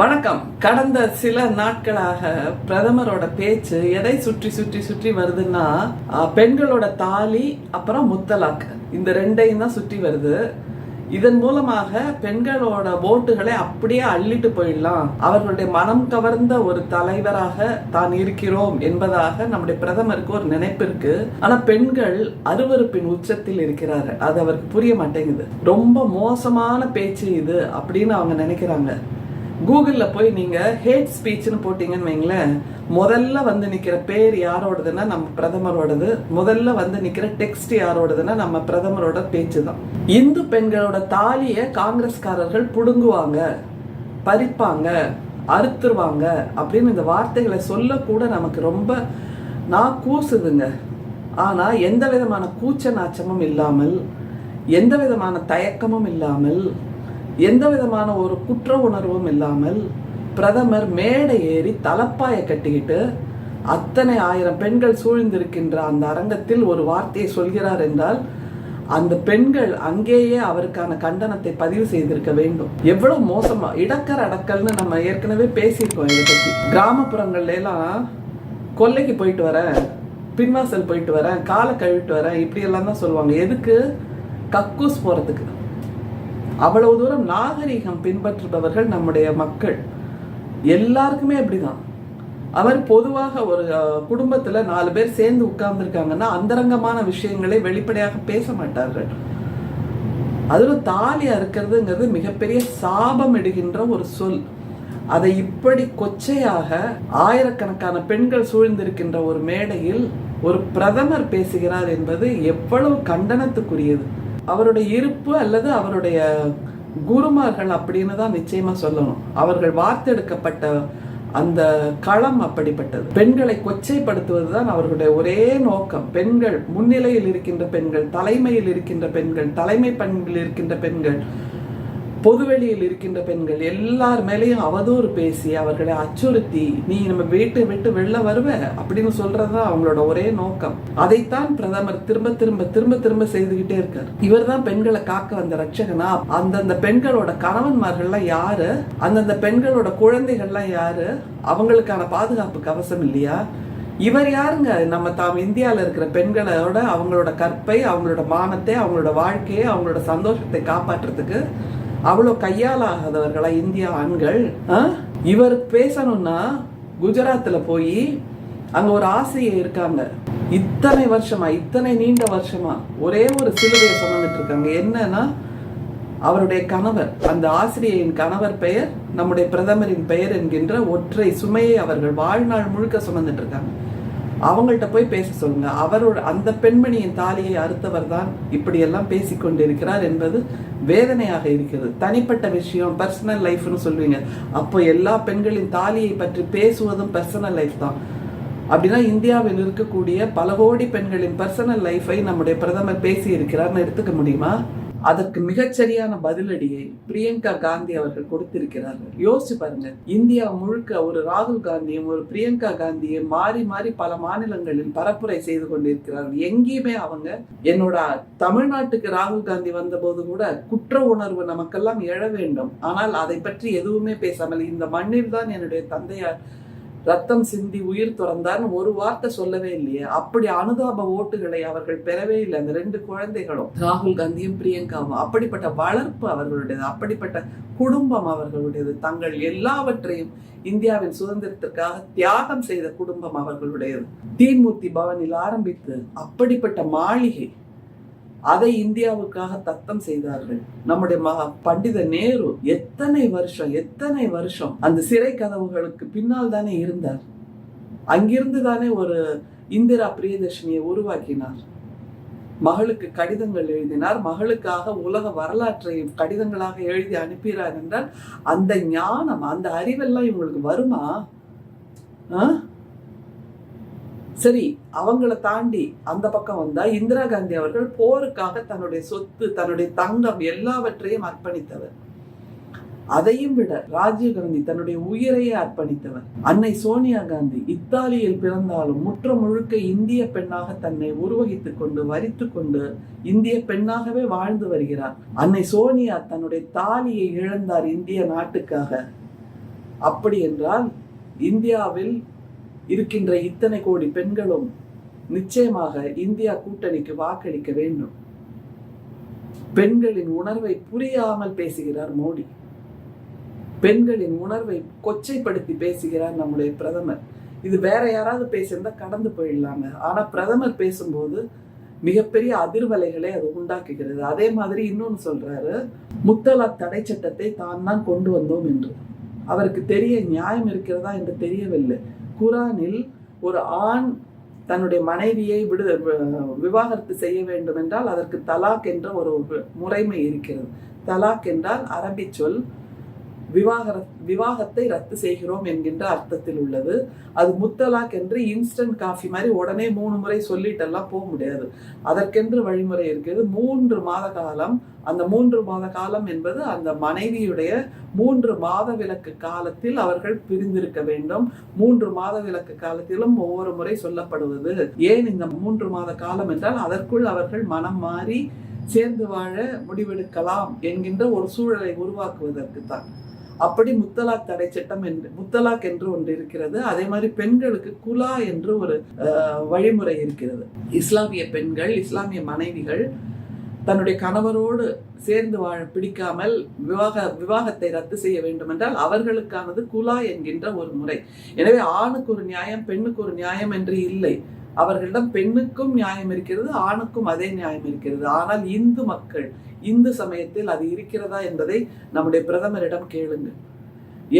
வணக்கம். கடந்த சில நாட்களாக பிரதமரோட பேச்சு எதை சுற்றி சுற்றி சுற்றி வருதுன்னா பெண்களோட தாலி அப்புறம் முத்தலாக். இந்த ரெண்டையும் தான் சுற்றி வருது. இதன் மூலமாக பெண்களோட ஓட்டுகளை அப்படியே அள்ளிட்டு போயிடலாம். அவர்களுடைய மனம் கவர்ந்த ஒரு தலைவராக தான் இருக்கிறோம் என்பதாக நம்முடைய பிரதமருக்கு ஒரு நினைப்பு இருக்கு. ஆனா பெண்கள் அருவருப்பின் உச்சத்தில் இருக்கிறார்கள். அது அவருக்கு புரிய மாட்டேங்குது. ரொம்ப மோசமான பேச்சு இது அப்படின்னு அவங்க நினைக்கிறாங்க. கூகுளில் போய் நீங்கள் ஹேட் ஸ்பீச்னு போட்டிங்கன்னு வைங்களேன் முதல்ல வந்து நிற்கிற பேர் யாரோடதுன்னா நம்ம பிரதமரோடது முதல்ல வந்து நிற்கிற டெக்ஸ்ட் யாரோடதுன்னா நம்ம பிரதமரோட பேச்சு தான். இந்து பெண்களோட தாலியை காங்கிரஸ்காரர்கள் புடுங்குவாங்க பறிப்பாங்க அறுத்துருவாங்க அப்படின்னு இந்த வார்த்தைகளை சொல்லக்கூட நமக்கு ரொம்ப நான் கூசுதுங்க. ஆனால் எந்த விதமான கூச்ச நாச்சமும் இல்லாமல் எந்த விதமான தயக்கமும் இல்லாமல் எந்த விதமான ஒரு குற்ற உணர்வும் இல்லாமல் பிரதமர் மேடை ஏறி தலப்பாயை கட்டிக்கிட்டு அத்தனை ஆயிரம் பெண்கள் சூழ்ந்திருக்கின்ற அந்த அரங்கத்தில் ஒரு வார்த்தையை சொல்கிறார் என்றால் அந்த பெண்கள் அங்கேயே அவருக்கான கண்டனத்தை பதிவு செய்திருக்க வேண்டும். எவ்வளவு மோசமா இடக்கர் அடக்கல்னு நம்ம ஏற்கனவே பேசியிருக்கோம் இதை பத்தி. கிராமப்புறங்கள்ல எல்லாம் கொல்லைக்கு போயிட்டு வரேன் பின்வாசல் போயிட்டு வரேன் காலை கழுவிட்டு வரேன் இப்படி எல்லாம் தான் சொல்லுவாங்க. எதுக்கு? கக்கூஸ் போறதுக்கு. அவ்வளவு தூரம் நாகரிகம் பின்பற்றுபவர்கள் நம்முடைய மக்கள். எல்லாருக்குமே அப்படிதான். அவர் பொதுவாக ஒரு குடும்பத்தில் குடும்பத்துல நாலு பேர் சேர்ந்து உட்கார்ந்துருக்காங்கன்னா அந்தரங்கமான விஷயங்களை வெளிப்படையாக பேச மாட்டார்கள். அதில் தாலி அறுக்கிறதுங்கிறது மிகப்பெரிய சாபம் இடுகின்ற ஒரு சொல். அதை இப்படி கொச்சையாக ஆயிரக்கணக்கான பெண்கள் சூழ்ந்திருக்கின்ற ஒரு மேடையில் ஒரு பிரதமர் பேசுகிறார் என்பது எவ்வளவு கண்டனத்துக்குரியது. அவருடைய இருப்பு அல்லது அவருடைய குருமார்கள் அப்படின்னு தான் நிச்சயமா சொல்லணும். அவர்கள் வார்த்தெடுக்கப்பட்ட அந்த களம் அப்படிப்பட்டது. பெண்களை கொச்சைப்படுத்துவதுதான் அவர்களுடைய ஒரே நோக்கம். பெண்கள் முன்னிலையில் இருக்கின்ற பெண்கள் தலைமையில் இருக்கின்ற பெண்கள் தலைமை பண்பில் இருக்கின்ற பெண்கள் பொதுவெளியில் இருக்கின்ற பெண்கள் எல்லார் மேலேயும் அவதூறு பேசி அவர்களை அச்சுறுத்தி நீ நம்ம வீட்டை விட்டு வெளில வருவ? அப்படின்னு சொல்றதுதான் அவங்களோட ஒரே நோக்கம். அதைத்தான் பிரதமர் திரும்ப திரும்ப திரும்ப திரும்ப செய்துகிட்டே இருக்கார். இவர்தான் பெண்களை காக்க வந்த ரட்சகனா? அந்தந்த பெண்களோட கணவன்மார்கள்லாம் யாரு? அந்தந்த பெண்களோட குழந்தைகள்லாம் யாரு? அவங்களுக்கான பாதுகாப்பு கவசம் இல்லையா? இவர் யாருங்க? நம்ம தாம் இந்தியாவில் இருக்கிற பெண்களோட அவங்களோட கற்பை அவங்களோட மானத்தை அவங்களோட வாழ்க்கையை அவங்களோட சந்தோஷத்தை காப்பாற்றுறதுக்கு அவ்வளோ கையாலாகாதவர்களா இந்திய ஆண்கள் இவர் பேசணும்னா குஜராத்தில் போய் அங்க ஒரு ஆசிரியை இருக்காங்க. இத்தனை வருஷமா இத்தனை நீண்ட வருஷமா ஒரே ஒரு சிலுவையை சுமந்துட்டு இருக்காங்க. என்னன்னா அவருடைய கணவர் அந்த ஆசிரியையின் கணவர் பெயர் நம்முடைய பிரதமரின் பெயர் என்கின்ற ஒற்றை சுமையை அவர்கள் வாழ்நாள் முழுக்க சுமந்துட்டு இருக்காங்க. அவங்கள்ட்ட போய் பேச சொல்லுங்க. அவரோட அந்த பெண்மணியின் தாலியை அறுத்தவர் தான் இப்படியெல்லாம் பேசிக்கொண்டிருக்கிறார் என்பது வேதனையாக இருக்கிறது. தனிப்பட்ட விஷயம் பர்சனல் லைஃப்னு சொல்லுவீங்க. அப்போ எல்லா பெண்களின் தாலியை பற்றி பேசுவதும் பர்சனல் லைஃப் தான். அப்படின்னா இந்தியாவில் இருக்கக்கூடிய பல கோடி பெண்களின் பர்சனல் லைஃபை நம்முடைய பிரதமர் பேசி இருக்கிறார்னு எடுத்துக்க முடியுமா? அதற்கு மிகச்சரியான பதிலடியை பிரியங்கா காந்தி அவர்கள் கொடுத்திருக்கிறார்கள். யோசிச்சு பாருங்க. இந்தியா முழுக்க ஒரு ராகுல் காந்தியும் ஒரு பிரியங்கா காந்தியும் மாறி மாறி பல மாநிலங்களில் பரப்புரை செய்து கொண்டிருக்கிறார்கள். எங்கேயுமே அவங்க என்னோட தமிழ்நாட்டுக்கு ராகுல் காந்தி வந்தபோது கூட குற்ற உணர்வு நமக்கெல்லாம் எழ வேண்டும். ஆனால் அதை பற்றி எதுவுமே பேசாமல் இந்த மண்ணில் தான் என்னுடைய தந்தையார் ரத்தம் சிந்தி உயிர் துறந்தார்னு ஒரு வார்த்தை சொல்லவே இல்லையே. அப்படி அனுதாப ஓட்டுகளை அவர்கள் பெறவே இல்லை. அந்த ரெண்டு குழந்தைகளும் ராகுல் காந்தியும் பிரியங்காவும் அப்படிப்பட்ட வளர்ப்பு அவர்களுடையது அப்படிப்பட்ட குடும்பம் அவர்களுடையது. தங்கள் எல்லாவற்றையும் இந்தியாவின் சுதந்திரத்திற்காக தியாகம் செய்த குடும்பம் அவர்களுடையது. தீன்மூர்த்தி பவனில் ஆரம்பித்து அப்படிப்பட்ட மாளிகை அதை இந்தியாவுக்காக தத்தம் செய்தார்கள். நம்முடைய மகா பண்டித நேரு எத்தனை வருஷம் எத்தனை வருஷம் அந்த சிறை கதவுகளுக்கு பின்னால் தானே இருந்தார். அங்கிருந்து தானே ஒரு இந்திரா பிரியதர்ஷினியை உருவாக்கினார். மகளுக்கு கடிதங்கள் எழுதினார். மகளுக்காக உலக வரலாற்றை கடிதங்களாக எழுதி அனுப்பினார் என்றால் அந்த ஞானம் அந்த அறிவெல்லாம் இவங்களுக்கு வருமா? ஆ? சரி அவங்கள தாண்டி அந்த பக்கம் வந்தா இந்திரா காந்தி அவர்கள் போருக்காக தன்னுடைய சொத்து தன்னுடைய தங்கம் எல்லாவற்றையும் அர்ப்பணித்தவர். அதையும் விட ராஜீவ் காந்தி தன்னுடைய உயிரையே அர்ப்பணித்தவர். அன்னை சோனியா காந்தி இத்தாலியில் பிறந்தாலும் முற்ற முழுக்க இந்திய பெண்ணாக தன்னை உருவகித்துக் கொண்டு வரித்து கொண்டு இந்திய பெண்ணாகவே வாழ்ந்து வருகிறார். அன்னை சோனியா தன்னுடைய தாலியை இழந்தார் இந்திய நாட்டுக்காக. அப்படி என்றால் இந்தியாவில் இருக்கின்ற இத்தனை கோடி பெண்களும் நிச்சயமாக இந்தியா கூட்டணிக்கு வாக்களிக்க வேண்டும். பெண்களின் உணர்வை புரியாமல் பேசுகிறார் மோடி. பெண்களின் உணர்வை கொச்சைப்படுத்தி பேசுகிறார் நம்முடைய பிரதமர். இது வேற யாராவது பேசியிருந்தா கடந்து போயிடலாங்க. ஆனா பிரதமர் பேசும்போது மிகப்பெரிய அதிர்வலைகளை அது உண்டாக்குகிறது. அதே மாதிரி இன்னொன்னு சொல்றாரு முத்தலாக் தடை சட்டத்தை தான் தான் கொண்டு வந்தோம் என்று. அவருக்கு தெரிய நியாயம் இருக்கிறதா என்று தெரியவில்லை. குரானில் ஒரு ஆண் தன்னுடைய மனைவியை விடு விவாகரத்து செய்ய வேண்டும் என்றால் அதற்கு தலாக் என்ற ஒரு முறைமை இருக்கிறது. தலாக் என்றால் அரபி சொல். விவாகர விவாகத்தை ரத்து செய்கிறோம் என்கின்ற அர்த்தத்தில் உள்ளது. அது முத்தலாக் என்று இன்ஸ்டன்ட் காஃபி மாதிரி உடனே மூணு முறை சொல்லிட்டெல்லாம் போக முடியாது. அதற்கென்று வழிமுறை இருக்கிறது. மூன்று மாத காலம் அந்த மூன்று மாத காலம் என்பது அந்த மனைவியுடைய மூன்று மாத விலக்கு காலத்தில் அவர்கள் பிரிந்திருக்க வேண்டும். மூன்று மாத விலக்கு காலத்திலும் ஒவ்வொரு முறை சொல்லப்படுவது. ஏன் இந்த மூன்று மாத காலம் என்றால் அதற்குள் அவர்கள் மனம் மாறி சேர்ந்து வாழ முடிவெடுக்கலாம் என்கின்ற ஒரு சூழலை உருவாக்குவதற்கு தான் அப்படி முத்தலாக் தடை சட்டம் என்று முத்தலாக் என்று ஒன்று இருக்கிறது. அதே மாதிரி பெண்களுக்கு குலா என்று ஒரு வழிமுறை இருக்கிறது. இஸ்லாமிய பெண்கள் இஸ்லாமிய மனைவிகள் தன்னுடைய கணவரோடு சேர்ந்து வாழ பிடிக்காமல் விவாக விவாகத்தை ரத்து செய்ய வேண்டும் என்றால் அவர்களுக்கானது குலா என்கின்ற ஒரு முறை. எனவே ஆணுக்கு ஒரு நியாயம் பெண்ணுக்கு ஒரு நியாயம் என்று இல்லை. அவர்களிடம் பெண்ணுக்கும் நியாயம் இருக்கிறது ஆணுக்கும் அதே நியாயம் இருக்கிறது. ஆனால் இந்து மக்கள் இந்து சமயத்தில் அது இருக்கிறதா என்பதை நம்முடைய பிரதமரிடம் கேளுங்கள்.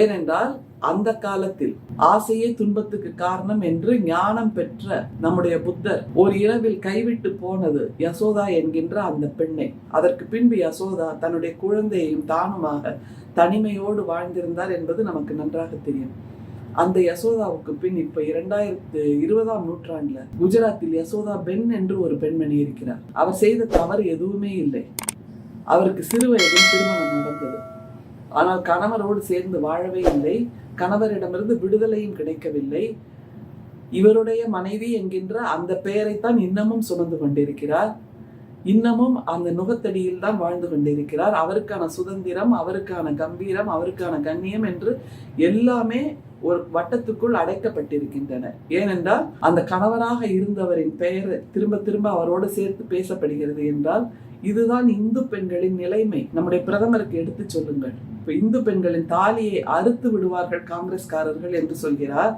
ஏனென்றால் அந்த காலத்தில் ஆசையே துன்பத்துக்கு காரணம் என்று ஞானம் பெற்ற நம்முடைய புத்தர் ஒரு இரவில் கைவிட்டு போனது யசோதா என்கின்ற அந்த பெண்ணை. அதற்கு பின்பு யசோதா தன்னுடைய குழந்தையையும் தானுமாக தனிமையோடு வாழ்ந்திருந்தார் என்பது நமக்கு நன்றாக தெரியும். அந்த யசோதாவுக்கு பின் இப்ப இரண்டாயிரத்து இருபதாம் நூற்றாண்டுல குஜராத்தில் யசோதா பெண் என்று ஒரு பெண்மணி இருக்கிறார். அவர் செய்த தவறு எதுவுமே இல்லை. அவருக்கு சிறு வயதில் திருமணம் நடந்தது. ஆனால் கணவரோடு சேர்ந்து வாழவே இல்லை. கணவரிடமிருந்து விடுதலையும் கிடைக்கவில்லை. இவருடைய மனைவி என்கின்ற அந்த பெயரைத்தான் இன்னமும் சுமந்து கொண்டிருக்கிறார். இன்னமும் அந்த நுகத்தடியில் தான் வாழ்ந்து கொண்டிருக்கிறார். அவருக்கான சுதந்திரம் அவருக்கான கம்பீரம் அவருக்கான கண்ணியம் என்று எல்லாமே ஒரு வட்டத்துக்குள் அடைக்கப்பட்டிருக்கின்றன. ஏனென்றால் அந்த கணவராக இருந்தவரின் பெயர் திரும்ப திரும்ப அவரோடு சேர்த்து பேசப்படுகிறது என்றால் இதுதான் இந்து பெண்களின் நிலைமை. நம்முடைய பிரதமருக்கு எடுத்து சொல்லுங்கள். இப்ப இந்து பெண்களின் தாலியை அறுத்து விடுவார்கள் காங்கிரஸ்காரர்கள் என்று சொல்கிறார்.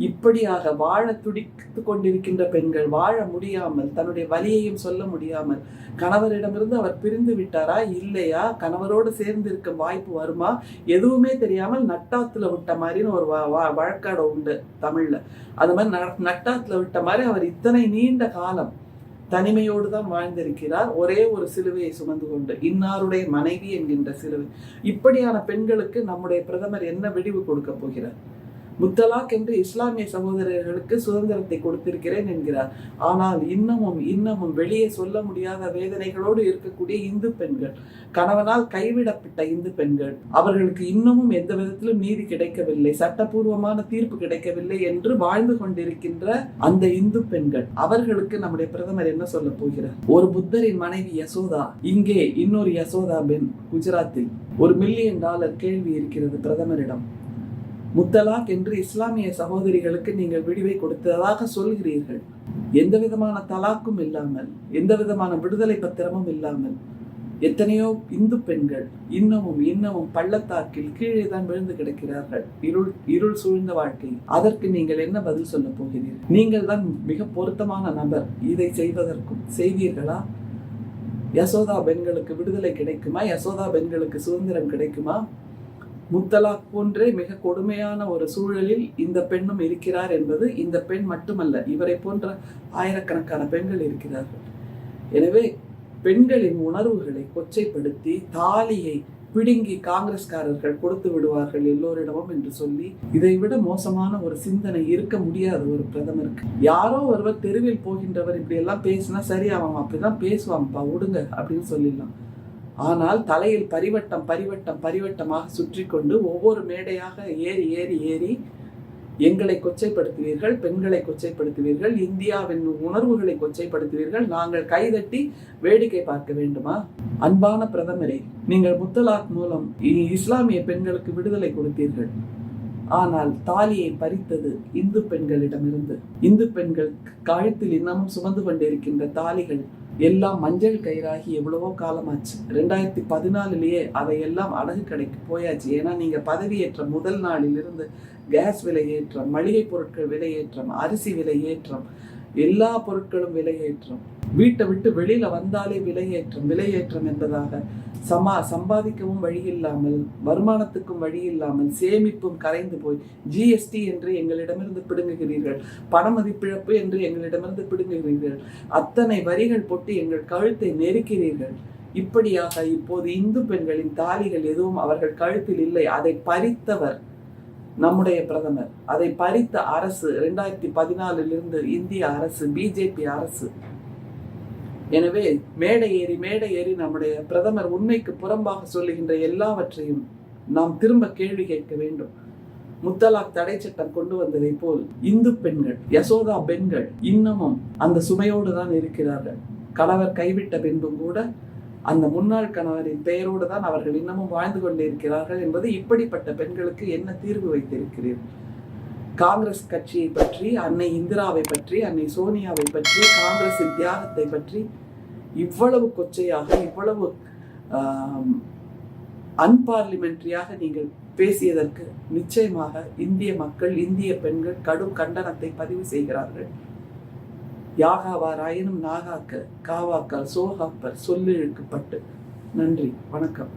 இப்படியாக வாழ துடித்து கொண்டிருக்கின்ற பெண்கள் வாழ முடியாமல் தன்னுடைய வலியையும் சொல்ல முடியாமல் கணவரிடமிருந்து அவர் பிரிந்து விட்டாரா? இல்லையா? கணவரோடு சேர்ந்து இருக்க வாய்ப்பு வருமா? எதுவுமே தெரியாமல் நட்டாத்துல விட்ட மாதிரின்னு ஒரு வ- வ- வழக்காடு உண்டு தமிழ்ல. அது மாதிரி ந- நட்டாத்துல விட்ட மாதிரி அவர் இத்தனை நீண்ட காலம் தனிமையோடு தான் வாழ்ந்திருக்கிறார். ஒரே ஒரு சிலுவையை சுமந்து கொண்டு இன்னாருடைய மனைவி என்கின்ற சிலுவை. இப்படியான பெண்களுக்கு நம்முடைய பிரதமர் என்ன விடிவு கொடுக்க போகிறார்? முத்தலாக் என்று இஸ்லாமிய சகோதரர்களுக்கு சுதந்திரத்தை கொடுத்திருக்கிறேன் என்கிறார். ஆனால் இன்னமும் இன்னமும் வெளியே சொல்ல முடியாத வேதனைகளோடு இருக்கக்கூடிய இந்து பெண்கள் கணவனால் கைவிடப்பட்ட இந்து பெண்கள் அவர்களுக்கு இன்னமும் எந்த விதத்திலும் நீதி கிடைக்கவில்லை சட்டபூர்வமான தீர்ப்பு கிடைக்கவில்லை என்று வாழ்ந்து கொண்டிருக்கின்ற அந்த இந்து பெண்கள் அவர்களுக்கு நம்முடைய பிரதமர் என்ன சொல்ல போகிறார்? ஒரு புத்தரின் மனைவி யசோதா இங்கே இன்னொரு யசோதா பெண் குஜராத்தில் ஒரு மில்லியன் டாலர் கேள்வி இருக்கிறது பிரதமரிடம். முத்தலாக் என்று இஸ்லாமிய சகோதரிகளுக்கு நீங்கள் விடிவை கொடுத்ததாக சொல்கிறீர்கள். எந்த விதமான தலாக்கும் இல்லாமல் எந்த விதமான விடுதலை பத்திரமும் இல்லாமல் எத்தனையோ இந்து பெண்கள் இன்னமும் இன்னமும் பள்ளத்தாக்கில் கீழே தான் விழுந்து கிடக்கிறார்கள். இருள் இருள் சூழ்ந்த வாழ்க்கை. அதற்கு நீங்கள் என்ன பதில் சொல்ல போகிறீர்கள்? நீங்கள் தான் மிக பொருத்தமான நபர். இதை செய்வதற்கும் செய்வீர்களா? யசோதா பெண்களுக்கு விடுதலை கிடைக்குமா? யசோதா பெண்களுக்கு சுதந்திரம் கிடைக்குமா? முத்தலாக் போன்றே மிக கொடுமையான ஒரு சூழலில் இந்த பெண்ணும் இருக்கிறார் என்பது இந்த பெண் மட்டுமல்ல இவரை போன்ற ஆயிரக்கணக்கான பெண்கள் இருக்கிறார்கள். எனவே பெண்களின் உணர்வுகளை கொச்சைப்படுத்தி தாலியை பிடுங்கி காங்கிரஸ்காரர்கள் கொடுத்து விடுவார்கள் எல்லோரிடமும் என்று சொல்லி இதைவிட மோசமான ஒரு சிந்தனை இருக்க முடியாது ஒரு பிரதமருக்கு. யாரோ ஒருவர் தெருவில் போகின்றவர் இப்படி எல்லாம் பேசினா சரி அவன் அப்படிதான் பேசுவான்ப்பா விடுங்க அப்படின்னு சொல்லிடலாம். ஆனால் தலையில் பரிவட்டம் பரிவட்டம் பரிவட்டமாக சுற்றி கொண்டு ஒவ்வொரு மேடையாக ஏறி ஏறி ஏறி எங்களை கொச்சைப்படுத்துவீர்கள் பெண்களை கொச்சைப்படுத்துவீர்கள் இந்தியாவின் உணர்வுகளை கொச்சைப்படுத்துவீர்கள். நாங்கள் கைதட்டி வேடிக்கை பார்க்க வேண்டுமா? அன்பான பிரதமரே நீங்கள் முத்தலாக் மூலம் இஸ்லாமிய பெண்களுக்கு விடுதலை கொடுத்தீர்கள். ஆனால் தாலியை பறித்தது இந்து பெண்களிடமிருந்து. இந்து பெண்கள் கழுத்தில் இன்னமும் சுமந்து கொண்டிருக்கின்ற தாலிகள் எல்லாம் மஞ்சள் கயிறாகி எவ்வளவோ காலமாச்சு. ரெண்டாயிரத்தி பதினாலுலயே அவையெல்லாம் அடகு கடைக்கு போயாச்சு. ஏன்னா நீங்க பதவியேற்ற முதல் நாளிலிருந்து கேஸ் விலை ஏற்றம் மளிகை பொருட்கள் விலை ஏற்றம் அரிசி விலை ஏற்றம் எல்லா பொருட்களும் விலையேற்றம். வீட்டை விட்டு வெளியில வந்தாலே விலையேற்றம். விலையேற்றம் என்பதாக சமா சம்பாதிக்கவும் வழி இல்லாமல் வருமானத்துக்கும் வழி இல்லாமல் சேமிப்பும் கரைந்து போய் ஜிஎஸ்டி என்று எங்களிடமிருந்து பிடுங்குகிறீர்கள். பண மதிப்பிழப்பு என்று எங்களிடமிருந்து பிடுங்குகிறீர்கள். அத்தனை வரிகள் போட்டு எங்கள் கழுத்தை நெருக்கிறீர்கள். இப்படியாக இப்போது இந்து பெண்களின் தாலிகள் எதுவும் அவர்கள் கழுத்தில் இல்லை. அதை பறித்தவர் நம்முடைய பிரதமர். அதை பறித்த அரசு ரெண்டாயிரத்தி பதினாலிலிருந்து இந்திய அரசு பிஜேபி அரசு. எனவே மேடை ஏறி மேடை ஏறி நம்முடைய பிரதமர் உண்மைக்கு புறம்பாக சொல்லுகின்ற எல்லாவற்றையும் நாம் திரும்ப கேள்வி கேட்க வேண்டும். முத்தலாக் தடை சட்டம் கொண்டு வந்ததை போல் இந்து பெண்கள் யசோதா பெண்கள் இன்னமும் அந்த சுமையோடு தான் இருக்கிறார்கள். கணவர் கைவிட்ட பின்பும் கூட அந்த முன்னாள் கணவரின் பெயரோடு தான் அவர்கள் இன்னமும் வாழ்ந்து கொண்டிருக்கிறார்கள் என்பது இப்படிப்பட்ட பெண்களுக்கு என்ன தீர்வு வைத்திருக்கிறீர்கள் காங்கிரஸ் கட்சியை பற்றி அன்னை இந்திராவை பற்றி அன்னை சோனியாவை பற்றி காங்கிரசின் தியாகத்தை பற்றி இவ்வளவு கொச்சையாக இவ்வளவு அன்பார்லிமெண்ட்ரியாக நீங்கள் பேசியதற்கு நிச்சயமாக இந்திய மக்கள் இந்திய பெண்கள் கடும் கண்டனத்தை பதிவு செய்கிறார்கள். யாகாவாராயினும் நாகாக்க காவாக்கால் சோகாப்பர் சொல்லிழுக்கப்பட்டு. நன்றி வணக்கம்.